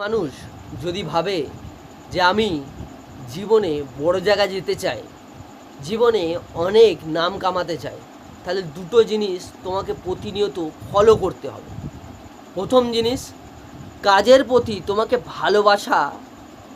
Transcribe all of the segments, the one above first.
মানুষ যদি ভাবে যে আমি জীবনে বড় জায়গায় যেতে চাই, জীবনে অনেক নাম কামাতে চাই, তাহলে দুটো জিনিস তোমাকে প্রতিনিয়ত ফলো করতে হবে। প্রথম জিনিস, কাজের প্রতি তোমাকে ভালোবাসা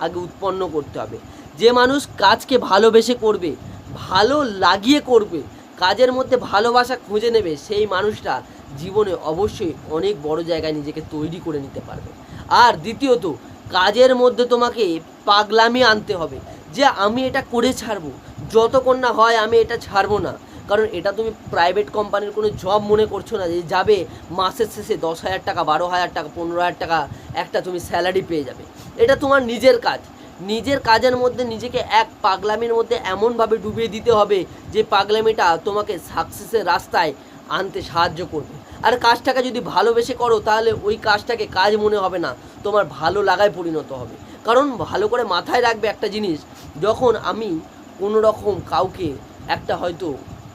আগে উৎপন্ন করতে হবে। যে মানুষ কাজকে ভালোবেসে করবে, ভালো লাগিয়ে করবে, কাজের মধ্যে ভালোবাসা খুঁজে নেবে, সেই মানুষটা জীবনে অবশ্যই অনেক বড় জায়গায় নিজেকে তৈরি করে নিতে পারবে। আর দ্বিতীয়ত, কাজের মধ্যে তোমাকে পাগলামি আনতে হবে যে আমি এটা করে ছাড়বো। যতক্ষণ না হয় আমি এটা ছাড়বো না। কারণ এটা তুমি প্রাইভেট কোম্পানির কোনো জব মনে করছ না যে যাবে মাসের শেষে দশ হাজার টাকা, বারো হাজার টাকা, পনেরো হাজার টাকা একটা তুমি স্যালারি পেয়ে যাবে। এটা তোমার নিজের কাজ। নিজের কাজের মধ্যে নিজেকে এক পাগলামির মধ্যে এমনভাবে ডুবিয়ে দিতে হবে যে পাগলামিটা তোমাকে সাকসেসের রাস্তায় আনতে সাহায্য করবে। আর কাজটাকে যদি ভালোবেসে করো, তাহলে ওই কাজটাকে কাজ মনে হবে না। তোমার ভালো লাগায় পরিণত হবে। কারণ ভালো করে মাথায় রাখবে একটা জিনিস, যখন আমি কোনো রকম কাউকে একটা হয়তো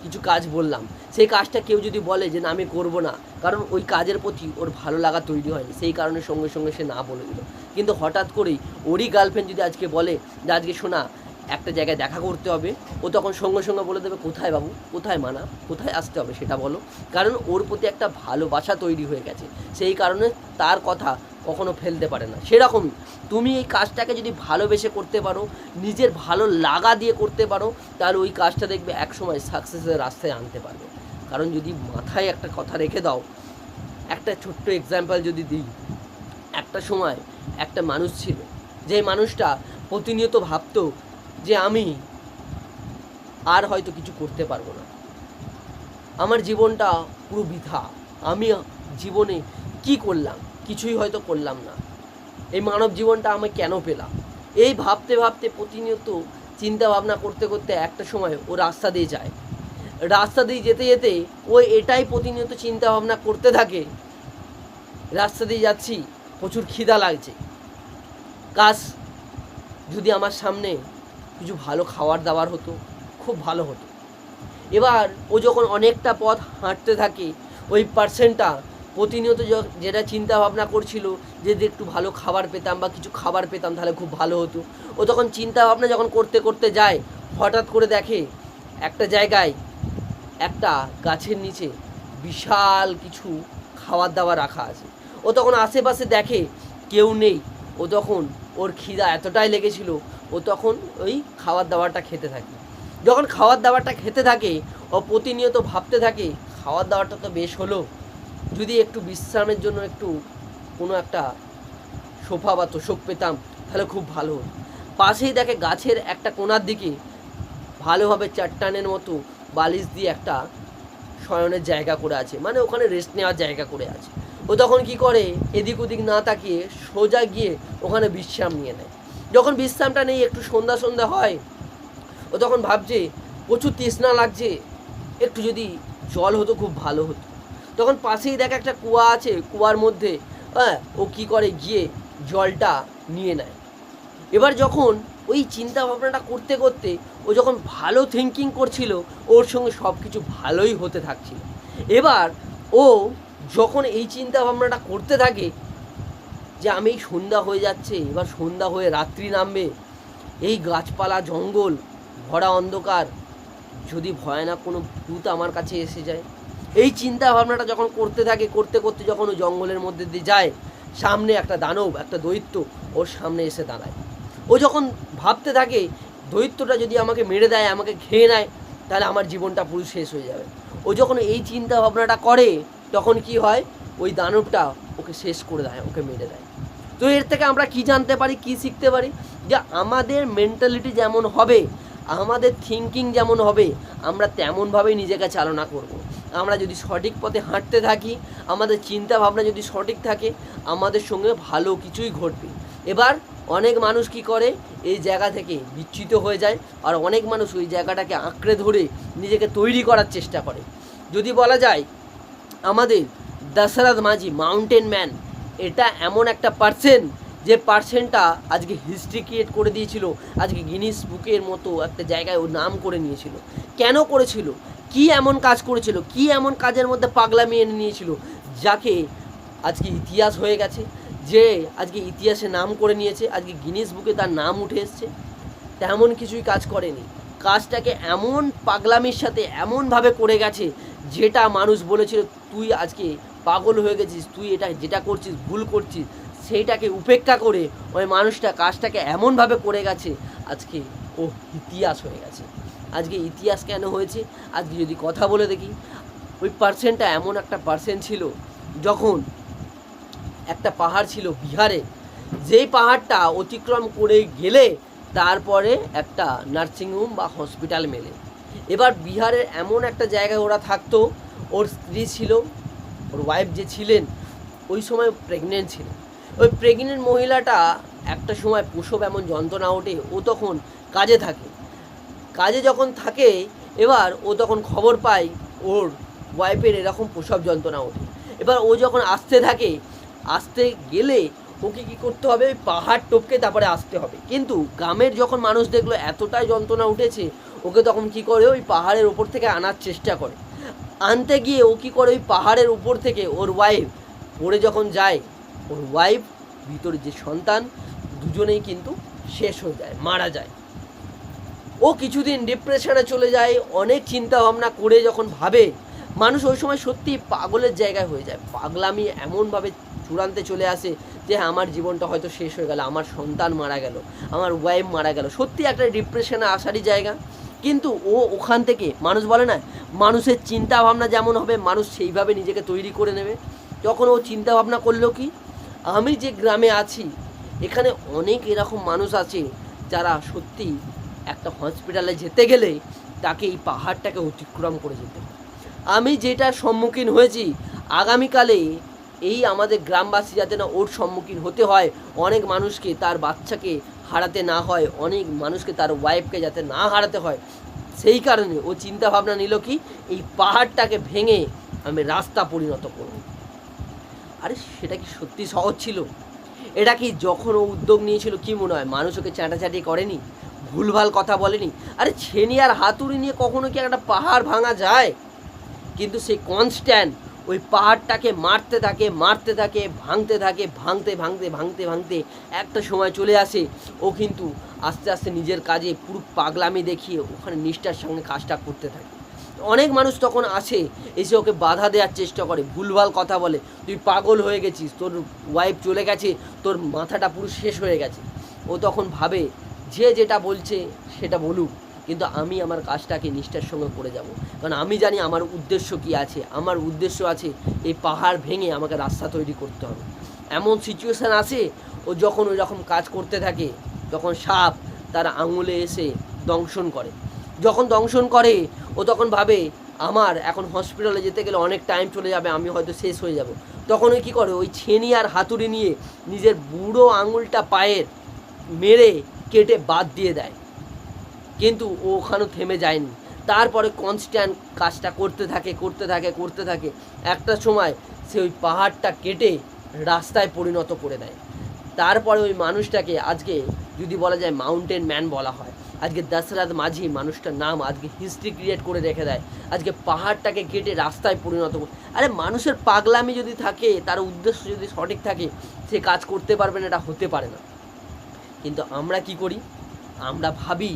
কিছু কাজ বললাম, সেই কাজটা কেউ যদি বলে যে, না, আমি করব না। কারণ ওই কাজের প্রতি ওর ভালো লাগা তৈরি হয়নি, সেই কারণে সঙ্গে সঙ্গে সে না বলে দিল। কিন্তু হঠাৎ করেই ওরই গার্লফ্রেন্ড যদি আজকে বলে যে, আজকে শোনা একটা জায়গায় দেখা করতে হবে। ও তখন সঙ্গে সঙ্গে বলে দেবে, কোথায় বাবু? কোথায় মানা? কোথায় আসতে হবে সেটা বলো। কারণ ওর প্রতি একটা ভালোবাসা তৈরি হয়ে গেছে। সেই কারণে তার কথা কখনো ফেলতে পারে না। সেরকমই তুমি এই কাজটাকে যদি ভালোবেসে করতে পারো, নিজের ভালো লাগা দিয়ে করতে পারো, তাহলে ওই কাজটা দেখবে একসময় সাকসেসের রাস্তায় আনতে পারবে। কারণ যদি মাথায় একটা কথা রেখে দাও, একটা ছোট্ট এক্সাম্পল যদি দিই। একটা সময় একটা মানুষ ছিল। যে মানুষটা প্রতিনিয়ত ভাবতো যে আমি আর হয়তো কিছু করতে পারব না। আমার জীবনটা পুরো বৃথা। আমি জীবনে কি করলাম, কিছুই হয়তো করলাম না। এই মানব জীবনটা আমি কেন পেলাম? এই ভাবতে ভাবতে প্রতিনিয়ত চিন্তা ভাবনা করতে করতে একটা সময় ও রাস্তা দিয়ে যায়। রাস্তা দিয়ে যেতে যেতে ও এটাই প্রতিনিয়ত চিন্তা ভাবনা করতে থাকে। রাস্তা দিয়ে যাচ্ছি, প্রচুর খিদা লাগছে। কাজ যদি আমার সামনে কিছু ভালো খাবার দাবার হতো, খুব ভালো হতো। এবার ও যখন অনেকটা পথ হাঁটতে থাকে, ওই পার্সেন্টটা প্রতিনিয়ত যেটা চিন্তা ভাবনা করছিল যে যদি একটু ভালো খাবার পেতাম বা কিছু খাবার পেতাম তাহলে খুব ভালো হতো। ও তখন চিন্তা ভাবনা যখন করতে করতে যায়, হঠাৎ করে দেখে একটা জায়গায় একটা গাছের নিচে বিশাল কিছু খাবার দাবার রাখা আছে। ও তখন আশেপাশে দেখে কেউ নেই। ও তখন ওর খিদা এতটাই লেগেছিল ও তখন ওই খাবার দাবারটা খেতে থাকে। যখন খাবার দাবারটা খেতে থাকে, ও প্রতিনিয়ত ভাবতে থাকে খাবার দাবারটা তো বেশ হলো। যদি একটু বিশ্রামের জন্য একটু কোনো একটা সোফা বা তোষক পেতাম, তাহলে খুব ভালো হতো। পাশেই দেখে গাছের একটা কোণার দিকে ভালোভাবে চাট্টানের মতো বালিশ দিয়ে একটা শয়নের জায়গা করে আছে মানে ওখানে রেস্ট নেওয়ার জায়গা করে আছে। ও তখন কি করে, এদিক ওদিক না তাকিয়ে সোজা গিয়ে ওখানে বিশ্রাম নিয়ে নেয়। যখন বিশ্রামটা নেই, একটু সন্ধ্যা সন্ধ্যা হয়, ও তখন ভাবছে, প্রচুর তৃষ্ণা লাগছে, একটু যদি জল হতো খুব ভালো হতো। তখন পাশেই দেখে একটা কুয়া আছে, কুয়ার মধ্যে হ্যাঁ ও কি করে গিয়ে জলটা নিয়ে নেয়। এবার যখন ওই চিন্তা ভাবনাটা করতে করতে ও যখন ভালো থিঙ্কিং করছিল, ওর সঙ্গে সব কিছু ভালোই হতে থাকছিল। এবার ও যখন এই চিন্তা ভাবনাটা করতে থাকে যে আমি সন্ধ্যা হয়ে যাচ্ছে, এবার সন্ধ্যা হয়ে রাত্রি নামবে। এই গাছপালা, জঙ্গল, ভরা অন্ধকার, যদি ভয়ানক কোনো ভূত আমার কাছে এসে যায়। এই চিন্তা ভাবনাটা যখন করতে থাকে, করতে করতে যখন ও জঙ্গলের মধ্যে দিয়ে যায়, সামনে একটা দানব, একটা দৈত্য, ওর সামনে এসে দাঁড়ায়। ও যখন ভাবতে থাকে, দৈত্যটা যদি আমাকে মেরে দেয়, আমাকে খেয়ে নেয়, তাহলে আমার জীবনটা পুরো শেষ হয়ে যাবে। ও যখন এই চিন্তা ভাবনাটা করে, তখন কি হয়? ওই দানবটা ওকে শেষ করে দেয়, ওকে মেরে দেয়। তো এর থেকে আমরা কি জানতে পারি, কি শিখতে পারি? যে আমাদের মেন্টালিটি যেমন হবে, আমাদের থিঙ্কিং যেমন হবে, আমরা তেমনভাবেই নিজেকে চালনা করব। আমরা যদি সঠিক পথে হাঁটতে থাকি, আমাদের চিন্তা ভাবনা যদি সঠিক থাকে, আমাদের সঙ্গে ভালো কিছুই ঘটবে। এবার অনেক মানুষ কি করে, এই জায়গা থেকে বিচ্ছিত হয়ে যায় আর অনেক মানুষ ওই জায়গাটাকে আঁকড়ে ধরে নিজেকে তৈরি করার চেষ্টা করে। যদি বলা যায়, আমাদের দশরথ মাঝি মাউন্টেন ম্যান এটা এমন একটা পার্সেন যে পার্সেনটা আজকে হিস্ট্রি ক্রিয়েট করে দিয়েছিল, আজকে গিনিস বুকের মতো একটা জায়গায় ও নাম করে নিয়েছিল। কেন করেছিল? কি এমন কাজ করেছিল? কি এমন কাজের মধ্যে পাগলামি এনে নিয়েছিল? যাকে আজকে ইতিহাস হয়ে গেছে, যে আজকে ইতিহাসে নাম করে নিয়েছে, আজকে গিনিস বুকে তার নাম উঠে এসছে। তেমন কিছুই কাজ করেনি। কাজটাকে এমন পাগলামির সাথে এমনভাবে করে গেছে, যেটা মানুষ বলেছিল, তুই আজকে পাগল হয়ে গেছিস, তুই এটা যেটা করছিস, ভুল করছিস, সেইটাকে উপেক্ষা করে ওই মানুষটা কাজটাকে এমনভাবে করে গেছে। আজকে ও ইতিহাস হয়ে গেছে। আজকে ইতিহাস কেন হয়েছে? আজকে যদি কথা বলে দেখি, ওই পার্সেন্টটা এমন একটা পার্সেন্ট ছিল, যখন একটা পাহাড় ছিল বিহারে, যেই পাহাড়টা অতিক্রম করে গেলে তারপরে একটা নার্সিংহোম বা হসপিটাল মেলে। এবার বিহারের এমন একটা জায়গায় ওরা থাকতো, ওর স্ত্রী ছিল ওর ওয়াইফ যে ছিলেন, ওই সময় প্রেগনেন্ট ছিলেন। ওই প্রেগনেন্ট মহিলাটা একটা সময় প্রসব এমন যন্ত্রণা ওঠে, ও তখন কাজে থাকে। কাজে যখন থাকে, এবার ও তখন খবর পায় ওর ওয়াইফের এরকম প্রসব যন্ত্রণা ওঠে। এবার ও যখন আসতে থাকে, আসতে গেলে ওকে কী করতে হবে? ওই পাহাড় টপকে তারপরে আসতে হবে। কিন্তু গ্রামের যখন মানুষ দেখল এতটাই যন্ত্রণা উঠেছে, ওকে তখন কি করে? ওই পাহাড়ের ওপর থেকে আনার চেষ্টা করে। আনতে গিয়ে ও কী করে ওই পাহাড়ের উপর থেকে ওর ওয়াইফ পড়ে যখন যায় ওর ওয়াইফ ভিতরে যে সন্তান দুজনেই কিন্তু শেষ হয়ে যায় মারা যায়। ও কিছুদিন ডিপ্রেশনে চলে যায় অনেক চিন্তা ভাবনা করে যখন ভাবে মানুষ ওই সময় সত্যি পাগলের জায়গায় হয়ে যায়। পাগলামি এমনভাবে চূড়ান্তে চলে আসে যে হ্যাঁ, আমার জীবনটা হয়তো শেষ হয়ে গেল আমার সন্তান মারা গেল আমার ওয়াইফ মারা গেল। সত্যি একটা ডিপ্রেশনে আসারই জায়গা। কিন্তু ও ওখান থেকে, মানুষ বলে না, মানুষের চিন্তা ভাবনা যেমন হবে, মানুষ সেইভাবে নিজেকে তৈরি করে নেবে। যখন ও চিন্তা ভাবনা করল কি, আমি যে গ্রামে আছি, এখানে অনেক এরকম মানুষ আছে যারা সত্যি একটা হসপিটালে যেতে গেলে তাকে এই পাহাড়টাকে অতিক্রম করে যেতে হয়। আমি যেটার সম্মুখীন হয়েছি, আগামীকালে এই আমাদের গ্রামবাসী যাতে না ওর সম্মুখীন হতে হয়, অনেক মানুষকে, তার বাচ্চাকে হারাতে না হয়, অনেক মানুষকে তার ওয়াইফকে যাতে না হারাতে হয়। সেই কারণে ও চিন্তা ভাবনা নিল কি, এই পাহাড়টাকে ভেঙে আমি রাস্তা পরিণত করব। আরে, সেটা কি সত্যি সহজ ছিল? এটা কি যখন ও উদ্যোগ নিয়েছিল, কি মনে হয়? মানুষ ওকে চাটাচাটি করেনি? ভুলভাল কথা বলেনি? আরে, ছেনি আর হাতুড়ি নিয়ে কখনো কি একটা পাহাড় ভাঙা যায়? কিন্তু সে কনস্ট্যান্ট ওই পাহাড়টাকে মারতে থাকে মারতে থাকে, ভাঙতে থাকে, ভাঙতে ভাঙতে ভাঙতে ভাঙতে একটা সময় চলে আসে। ও কিন্তু আস্তে আস্তে নিজের কাজে পুরো পাগলামি দেখিয়ে ওখানে নিষ্ঠার সঙ্গে কাজটা করতে থাকে। অনেক মানুষ তখন আসে, এসে ওকে বাধা দেওয়ার চেষ্টা করে, ভুলভাল কথা বলে, তুই পাগল হয়ে গেছিস, তোর ওয়াইফ চলে গেছে, তোর মাথাটা পুরো শেষ হয়ে গেছে। ও তখন ভাবে, যে যেটা বলছে, সেটা বলুক। কিন্তু আমি আমার কাজটাকে নিষ্ঠার সঙ্গে করে যাব। কারণ আমি জানি আমার উদ্দেশ্য কি আছে। আমার উদ্দেশ্য আছে এই পাহাড় ভেঙে আমাকে রাস্তা তৈরি করতে হবে। এমন সিচুয়েশান আছে, ও যখন ওই রকম কাজ করতে থাকে, যখন সাপ তার আঙুলে এসে দংশন করে। যখন দংশন করে, ও তখন ভাবে, আমার এখন হসপিটালে যেতে গেলে অনেক টাইম চলে যাবে, আমি হয়তো শেষ হয়ে যাব। তখন ওই কী করে? ওই ছেনি আর হাতুড়ি নিয়ে নিজের বুড়ো আঙুলটা পায়ের মেরে কেটে বাদ দিয়ে দেয়। কিন্তু ও ওখানেও থেমে যায়নি। তারপরে কনস্ট্যান্ট কাজটা করতে থাকে করতে থাকে করতে থাকে। একটা সময় সে ওই পাহাড়টা কেটে রাস্তায় পরিণত করে দেয়। তারপরে ওই মানুষটাকে আজকে যদি বলা যায় মাউন্টেন ম্যান বলা হয়, আজকে দশরথ মাঝি মানুষটার নাম আজকে হিস্ট্রি ক্রিয়েট করে রেখে দেয়। আজকে পাহাড়টাকে কেটে রাস্তায় পরিণত করে আরে মানুষের পাগলামি যদি থাকে, তার উদ্দেশ্য যদি সঠিক থাকে, সে কাজ করতে পারবে না, এটা হতে পারে না। কিন্তু আমরা কি করি? আমরা ভাবি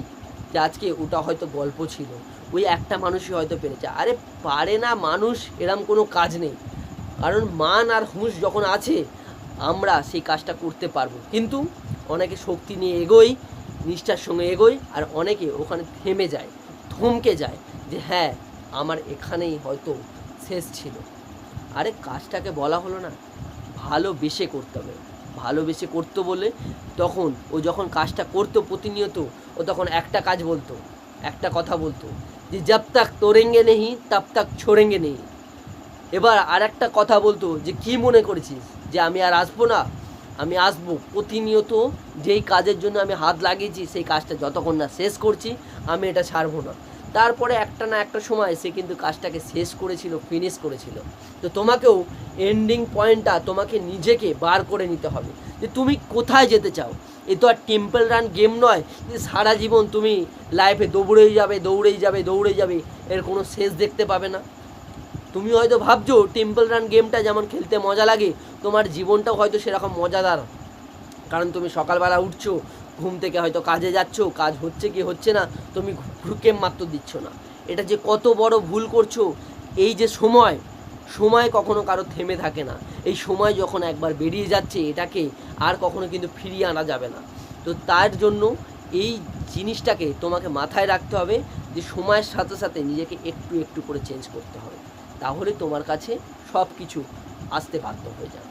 যে আজকে ওটা হয়তো গল্প ছিল। ওই একটা মানুষই হয়তো পেরেছে। আরে পারে না মানুষ, এরম কোনো কাজ নেই। কারণ মান আর হুঁশ যখন আছে, আমরা সেই কাজটা করতে পারব। কিন্তু অনেকে শক্তি নিয়ে এগোই নিষ্ঠার সঙ্গে এগোই আর অনেকে ওখানে থেমে যায়, থমকে যায় যে হ্যাঁ আমার এখানেই হয়তো শেষ ছিল। আরে কাজটাকে বলা হলো না, ভালোবেসে করতে হবে। ভালোবেসে করতো বলে তখন ও যখন কাজটা করতো প্রতিনিয়ত ও তখন একটা কাজ বলতো, একটা কথা বলতো, যে জব তাক তোরেঙ্গে নেই তব তাক ছোড়েঙ্গে নেই এবার আর একটা কথা বলতো, যে কি মনে করেছিস? যে আমি আর আসব না? আমি আসব প্রতিনিয়ত যেই কাজের জন্য আমি হাত লাগিয়েছি, সেই কাজটা যতক্ষণ না শেষ করছি, আমি এটা ছাড়বো না। তারপরে একটা না একটা সময় সে কিন্তু কাজটাকে শেষ করেছিল ফিনিশ করেছিল। তো তোমাকেও এন্ডিং পয়েন্টটা তোমাকে নিজেকে বার করে নিতে হবে। যে তুমি কোথায় যেতে চাও। এ তো আর টেম্পল রান গেম নয়, যে সারা জীবন তুমি লাইফে দৌড়েই যাবে দৌড়েই যাবে দৌড়েই যাবে, এর কোনো শেষ দেখতে পাবে না। তুমি হয়তো ভাবছ টেম্পল রান গেমটা যেমন খেলতে মজা লাগে, তোমার জীবনটাও হয়তো সেরকম মজাদার। কারণ তুমি সকালবেলা উঠছো, ঘুম থেকে হয়তো কাজে যাচ্ছ, কাজ হচ্ছে কি হচ্ছে না, তুমি ঘুরকেম মাত্র দিচ্ছ না। এটা যে কত বড় ভুল করছ, এই যে সময় সময় কখনো কারও থেমে থাকে না। এই সময় যখন একবার বেরিয়ে যাচ্ছে, এটাকে আর কখনো কিন্তু ফিরিয়ে আনা যাবে না। তো তার জন্য এই জিনিসটাকে তোমাকে মাথায় রাখতে হবে যে, সময়ের সাথে সাথে নিজেকে একটু একটু করে চেঞ্জ করতে হবে। তাহলে তোমার কাছে সব কিছু আসতে বাধ্য হয়ে যাবে।